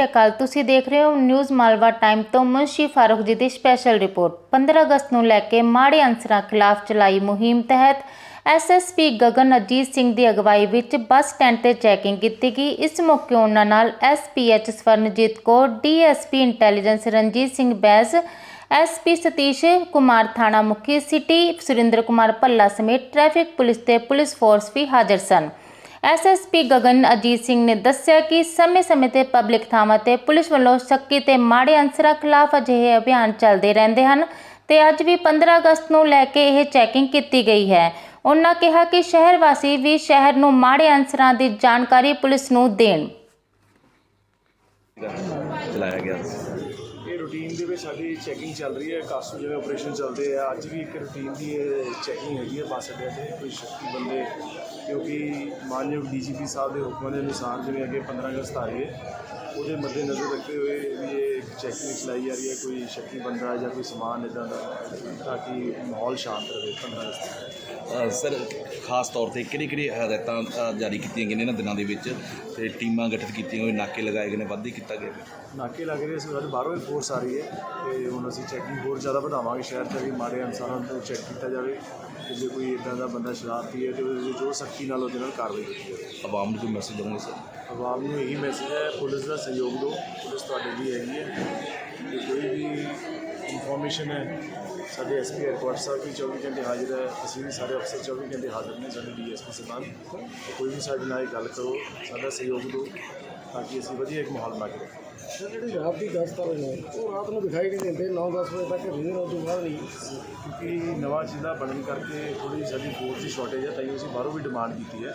ਸ਼੍ਰੀ ਅਕਾਲ। ਤੁਸੀਂ ਦੇਖ ਰਹੇ ਹੋ ਨਿਊਜ਼ ਮਾਲਵਾ ਟਾਈਮ ਤੋਂ ਮੁਨਸ਼ੀ ਫਾਰੂਖ ਜੀ ਦੀ ਸਪੈਸ਼ਲ ਰਿਪੋਰਟ 15 ਅਗਸਤ ਨੂੰ ਲੈ ਕੇ ਮਾੜੇ ਅਨਸਰਾਂ ਖਿਲਾਫ ਚਲਾਈ ਮੁਹਿੰਮ ਤਹਿਤ ਐਸਐਸਪੀ ਗਗਨ ਅਜੀਤ ਸਿੰਘ ਦੀ ਅਗਵਾਈ ਵਿੱਚ ਬੱਸ ਸਟੈਂਡ ਤੇ ਚੈਕਿੰਗ ਕੀਤੀ ਗਈ। ਇਸ ਮੌਕੇ ਉਹਨਾਂ ਨਾਲ SPH Swaranjit Kaur DSP intelligence Ranjit Singh Bais SP Satish Kumar ਥਾਣਾ ਮੁਖੀ, ਸਿਟੀ ਸੁਰਿੰਦਰ ਕੁਮਾਰ ਭੱਲਾ ਸਮੇਤ ਟ੍ਰੈਫਿਕ ਪੁਲਿਸ ਤੇ ਪੁਲਿਸ ਫੋਰਸ ਵੀ ਹਾਜ਼ਰ ਸਨ। ਐਸਐਸਪੀ ਗਗਨ ਅਜੀਤ ਸਿੰਘ ਨੇ ਦੱਸਿਆ ਕਿ ਸਮੇਂ-ਸਮੇਂ ਤੇ ਪਬਲਿਕ ਥਾਵਾਂ ਤੇ ਪੁਲਿਸ ਵੱਲੋਂ ਸ਼ੱਕੀ ਤੇ ਮਾੜੇ ਅਨਸਰਾਂ ਖਿਲਾਫ ਅਜਿਹੇ ਅਭਿਆਨ ਚੱਲਦੇ ਰਹਿੰਦੇ ਹਨ ਤੇ ਅੱਜ ਵੀ 15 ਅਗਸਤ ਨੂੰ ਲੈ ਕੇ ਇਹ ਚੈਕਿੰਗ ਕੀਤੀ ਗਈ ਹੈ। ਉਹਨਾਂ ਕਿਹਾ ਕਿ ਸ਼ਹਿਰ ਵਾਸੀ ਵੀ ਸ਼ਹਿਰ ਨੂੰ ਮਾੜੇ ਅਨਸਰਾਂ ਦੀ ਜਾਣਕਾਰੀ ਪੁਲਿਸ ਨੂੰ ਦੇਣ। ਚਲਾਇਆ ਗਿਆ। ਇਹ ਰੂਟੀਨ ਦੇ ਵਿੱਚ ਸਾਡੀ ਚੈਕਿੰਗ ਚੱਲ ਰਹੀ ਹੈ। ਕਾਸੂ ਜਿਵੇਂ ਆਪਰੇਸ਼ਨ ਚੱਲਦੇ ਆ। ਅੱਜ ਵੀ ਇੱਕ ਰੂਟੀਨ ਦੀ ਇਹ ਚੈਕਿੰਗ ਹੈਗੀ ਹੈ। ਬੱਸ ਅੱਡਿਆਂ ਤੇ ਕੋਈ ਸ਼ੱਕੀ ਬੰਦੇ ਕਿਉਂਕਿ ਮਾਨਯੋਗ ਡੀਜੀਪੀ ਸਾਹਿਬ ਦੇ ਹੁਕਮਾਂ ਦੇ ਅਨੁਸਾਰ ਜਿਵੇਂ ਅੱਗੇ 15 ਅਗਸਤ ਆ ਰਹੀ ਹੈ ਉਹਦੇ ਮੱਦੇ ਨਜ਼ਰ ਰੱਖਦੇ ਹੋਏ ਵੀ ਇਹ ਚੈਕਿੰਗ ਚਲਾਈ ਜਾ ਰਹੀ ਹੈ ਕੋਈ ਸ਼ੱਕੀ ਬੰਦਾ ਜਾਂ ਕੋਈ ਸਮਾਨ ਇਦਾਂ ਦਾ ਤਾਂ ਕਿ ਮਾਹੌਲ ਸ਼ਾਂਤ ਰਹੇ 15 ਅਗਸਤ ਸਰ ਖਾਸ ਤੌਰ ਤੇ ਕਿਹੜੀ ਕਿਹੜੀ ਹਦਾਇਤਾਂ ਜਾਰੀ ਕੀਤੀਆਂ ਗਈਆਂ ਨੇ ਇਹਨਾਂ ਦਿਨਾਂ ਦੇ ਵਿੱਚ ਤੇ ਟੀਮਾਂ ਗਠਿਤ ਕੀਤੀਆਂ ਹੋਏ ਨਾਕੇ ਲਗਾਏ ਗਏ ਨੇ ਵਾਧੀ ਕੀਤਾ ਗਿਆ। ਨਾਕੇ ਲੱਗ ਰਹੇ ਸੀ ਬਾਹਰੋਂ ਵੀ ਫੋਰਸ ਆ ਰਹੀ ਹੈ ਤੇ ਹੁਣ ਅਸੀਂ ਚੈਕਿੰਗ ਹੋਰ ਜ਼ਿਆਦਾ ਵਧਾਵਾਂਗੇ ਸ਼ਹਿਰ 'ਚ ਵੀ ਮਾੜੇ ਅਨਸਾਰਾਂ ਨੂੰ ਚੈੱਕ ਕੀਤਾ ਜਾਵੇ ਤੇ ਜੇ ਕੋਈ ਇਦਾਂ ਦਾ ਬੰਦਾ ਸ਼ਰਾਰਤੀ ਹੈ ਤੇ ਉਹਦੇ ਜੋ ਸਖਤੀ ਨਾਲ ਉਹਦੇ ਨਾਲ ਕਾਰਵਾਈ ਕੀਤੀ ਜਾਵੇ? ਆਵਾਮ ਨੂੰ ਕੋਈ ਮੈਸੇਜ ਦਵਾਂਗੇ ਸਰ? ਆਵਾਮ ਨੂੰ ਇਹੀ ਮੈਸੇਜ ਹੈ ਪੁਲਿਸ ਦਾ ਸਹਿਯੋਗ ਦਿਓ। ਪੁਲਿਸ ਤੁਹਾਡੇ ਲਈ ਹੈਗੀ ਹੈ। ਜੇ ਕੋਈ ਵੀ ਇਨਫੋਰਮੇਸ਼ਨ ਹੈ ਸਾਡੇ ਐਸਪੀ ਹੈਡਕੁਆਟਰ ਸਾਹਿਬ ਵੀ 24 ਘੰਟੇ ਹਾਜ਼ਰ ਹੈ। ਅਸੀਂ ਵੀ ਸਾਰੇ ਅਫਸਰ 24 ਘੰਟੇ ਹਾਜ਼ਰ ਨੇ ਸਾਡੇ ਡੀਐਸਪੀ ਸਾਹਿਬਾਨ। ਤੇ ਕੋਈ ਵੀ ਸਾਡੇ ਨਾਲ ਗੱਲ ਕਰੋ ਸਾਡਾ ਸਹਿਯੋਗ ਦਿਓ ਤਾਂ ਕਿ ਅਸੀਂ ਵਧੀਆ ਇੱਕ ਮਾਹੌਲ ਬਣਾ ਕੇ ਰੱਖੀਏ। ਸਰ ਜਿਹੜੀ ਰਾਤ ਦੀ ਗਸ਼ਤ ਵਾਲੇ ਨੇ ਉਹ ਰਾਤ ਨੂੰ ਦਿਖਾਈ ਨਹੀਂ ਦਿੰਦੇ 9-10 ਵਜੇ ਤੱਕ ਰਹਿੰਦੇ ਨੇ ਤੋਂ ਬਾਅਦ ਨਹੀਂ ਕਿਉਂਕਿ ਨਵਾਂ ਚੀਜ਼ਾਂ ਬਣਨ ਕਰਕੇ ਥੋੜੀ ਸਾਡੀ ਫੋਰਸ ਦੀ ਸ਼ਾਰਟੇਜ ਹੈ, ਤਾਂ ਹੀ ਅਸੀਂ ਬਾਹਰੋਂ ਵੀ ਡਿਮਾਂਡ ਕੀਤੀ ਹੈ।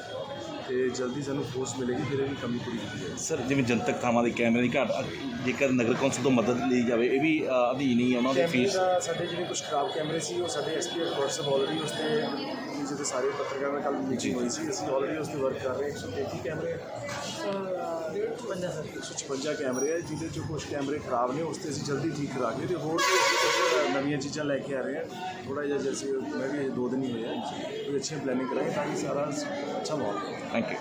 ਤੇ ਜਲਦੀ ਸਾਨੂੰ ਫੋਰਸ ਮਿਲੇਗੀ ਫਿਰ ਇਹਦੀ ਕਮੀ ਪੂਰੀ ਕੀਤੀ ਜਾਏਗੀ। ਸਰ ਜਿਵੇਂ ਜਨਤਕ ਥਾਵਾਂ ਦੇ ਕੈਮਰੇ ਦੀ ਘਾਟ ਜੇਕਰ ਨਗਰ ਕੌਂਸਲ ਤੋਂ ਮਦਦ ਲਈ ਜਾਵੇ ਇਹ ਵੀ ਅ, ਅਧੀਨ ਹੀ ਹੈ ਉਹਨਾਂ ਦੇ ਕੈਮਰੇ ਫੀਸ ਦਾ ਸਾਡੇ ਜਿਹੜੇ ਕੁਝ ਖਰਾਬ ਕੈਮਰੇ ਸੀ ਉਹ ਸਾਡੇ ਐਸਪੀ WhatsApp ਆਲਰੇਡੀ ਉਸ ਤੇ ਜਿਹਦੇ ਸਾਰੇ ਪੱਤਰਕਾਰਾਂ ਨਾਲ ਕੱਲ ਮੀਟਿੰਗ ਹੋਈ ਸੀ ਅਸੀਂ ਆਲਰੇਡੀ ਉਸ ਤੇ ਵਰਕ ਕਰ ਰਹੇ ਹਾਂ। 133 ਕੈਮਰੇ 156 ਕੈਮਰੇ ਹੈ ਜਿਹਦੇ ਚੋਂ ਕੁਝ ਕੈਮਰੇ ਖਰਾਬ ਨੇ ਉਸ ਤੇ ਅਸੀਂ ਜਲਦੀ ਠੀਕ ਕਰਾ ਕੇ ਤੇ ਹੋਰ ਵੀ ਅਸੀਂ ਕੁਝ ਨਵੀਆਂ ਚੀਜ਼ਾਂ ਲੈ ਕੇ ਆ ਰਹੇ ਹਾਂ। ਥੋੜਾ ਜਿਹਾ ਜੈਸੇ ਮੈਂ ਵੀ ਅਜੇ ਦੋ ਦਿਨ ਹੀ ਹੋਏ ਆ। ਕੋਈ ਅੱਛੀ ਪਲੈਨਿੰਗ ਕਰਾਂਗੇ ਤਾਂ ਕਿ ਸਾਰਾ ਅੱਛਾ ਮਾਹੌਲ ਰਹੇ ਥੈਂਕ ਯੂ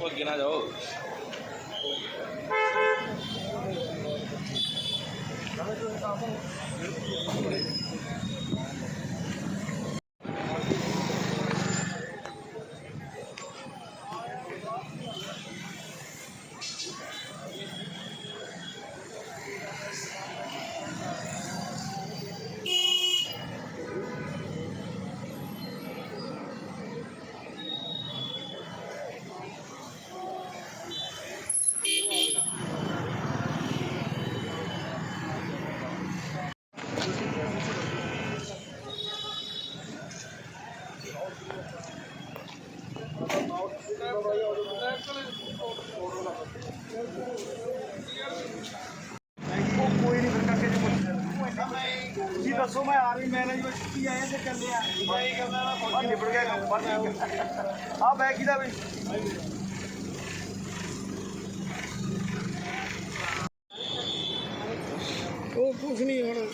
ਉਹ ਅੱਗੇ ਨਾ ਜਾਓ ਕੋਈ 就是大 kamu. ਦੱਸੋ ਮੈਂ ਆਰਮੀ ਮੈਨੇਜਮੈਂਟ ਕੀ ਆਏ ਤੇ ਕੰਦੇ ਆ, ਮੈਂ ਹੀ ਕਹਿੰਦਾ ਨਾ ਫੌਜੀ ਨਿਬੜ ਗਿਆ ਕੰਮ ਬਸ ਆ ਬੈਗ ਕਿਦਾ ਵੀ? ਉਹ ਕੁਛ ਨਹੀਂ ਹੁਣ।